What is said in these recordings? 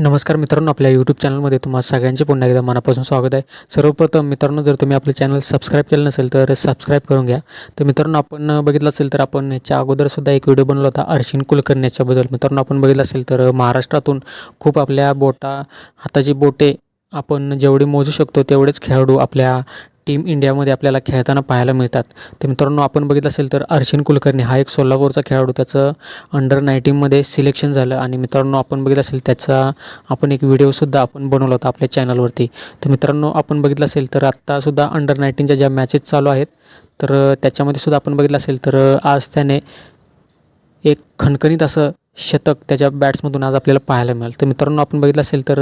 नमस्कार मित्रांनो आपल्या यूट्यूब चॅनलमध्ये तुम्हाला सगळ्यांचे पुन्हा एकदा मनापासून स्वागत आहे. सर्वप्रथम मित्रांनो जर तुम्ही आपलं चॅनल सबस्क्राईब केलं नसेल तर सबस्क्राईब करून घ्या. तर मित्रांनो आपण बघितलं असेल तर आपण याच्या अगोदरसुद्धा एक व्हिडिओ बनवला होता अर्शिन कुलकर्णी याच्याबद्दल मित्रांनो आपण बघितलं असेल तर महाराष्ट्रातून खूप आपल्या बोटा हाताची बोटे आपण जेवढी मोजू शकतो तेवढेच खेळाडू आपल्या टीम इंडियामध्ये आपल्याला खेळताना पाहायला मिळतात. तर मित्रांनो आपण बघितलं असेल तर अर्शिन कुलकर्णी हा एक सोलापूरचा खेळाडू. त्याचं अंडर नाईन्टीनमध्ये सिलेक्शन झालं आणि मित्रांनो आपण बघितलं असेल त्याचा आपण एक व्हिडिओसुद्धा आपण बनवला होता आपल्या चॅनलवरती तर मित्रांनो आपण बघितलं असेल तर आत्तासुद्धा अंडर नाईन्टीनच्या ज्या मॅचेस चालू आहेत तर त्याच्यामध्ये सुद्धा आपण बघितलं असेल तर आज त्याने एक खणखणीत असं शतक त्याच्या बॅट्समधून आज आपल्याला पाहायला मिळेल. तर मित्रांनो आपण बघितलं असेल तर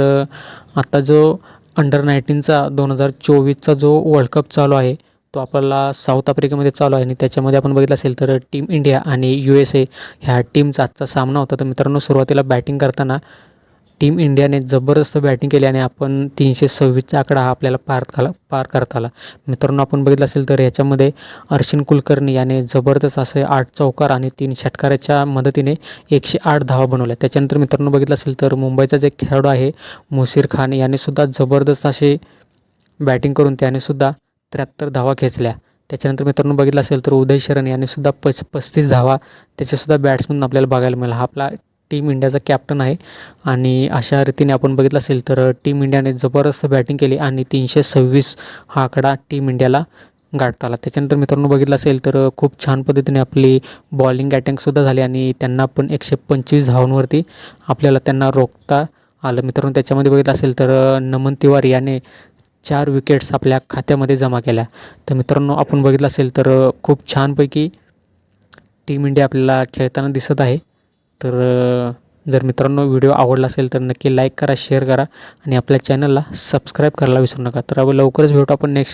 आत्ता जो अंडर नाईन्टीनचा दोन हजार चोवीसचा जो वर्ल्ड कप चालू आहे तो आपल्याला साऊथ आफ्रिकेमध्ये चालू आहे. आणि त्याच्यामध्ये आपण बघितलं असेल तर टीम इंडिया आणि यू एस ए ह्या टीमचा आजचा सामना होता. तर मित्रांनो सुरुवातीला बॅटिंग करताना टीम इंडियाने जबरदस्त बॅटिंग केली आणि आपण तीनशे सव्वीसचा आकडा हा आपल्याला पार काला पार करता आला. मित्रांनो आपण बघितलं असेल तर याच्यामध्ये अर्शिन कुलकर्णी याने जबरदस्त असे आठ चौकार आणि तीन षटकाराच्या मदतीने एकशे आठ धावा बनवल्या. त्याच्यानंतर मित्रांनो बघितलं असेल तर मुंबईचा जे खेळाडू आहे मुसीर खान याने सुद्धा जबरदस्त असे बॅटिंग करून त्यानेसुद्धा त्र्याहत्तर धावा खेचल्या. त्याच्यानंतर मित्रांनो बघितलं असेल तर उदय शरण यांनीसुद्धा पस पस्तीस धावा त्याच्यासुद्धा बॅट्समधून आपल्याला बघायला मिळाला. हा आपला टीम इंडियाचा कॅप्टन आहे. आणि अशा रीतीने आपण बघितलं असेल तर टीम इंडियाने जबरदस्त बॅटिंग केली आणि तीनशे सव्वीस हा आकडा टीम इंडियाला गाठता आला. त्याच्यानंतर मित्रांनो बघितलं असेल तर खूप छान पद्धतीने आपली बॉलिंग अटॅकसुद्धा झाली आणि त्यांना पण एकशे पंचवीस धावांवरती आपल्याला त्यांना रोखता आलं. मित्रांनो त्याच्यामध्ये बघितलं असेल तर नमन तिवारी याने चार विकेट्स आपल्या खात्यामध्ये जमा केल्या. तर मित्रांनो आपण बघितलं असेल तर खूप छानपैकी टीम इंडिया आपल्याला खेळताना दिसत आहे. तर जर मित्रांनो व्हिडिओ आवडला असेल तर नक्की लाईक करा शेअर करा आणि आपल्या चॅनलला सबस्क्राईब करायला विसरू नका. तर लवकरच भेटू आपण नेक्स्ट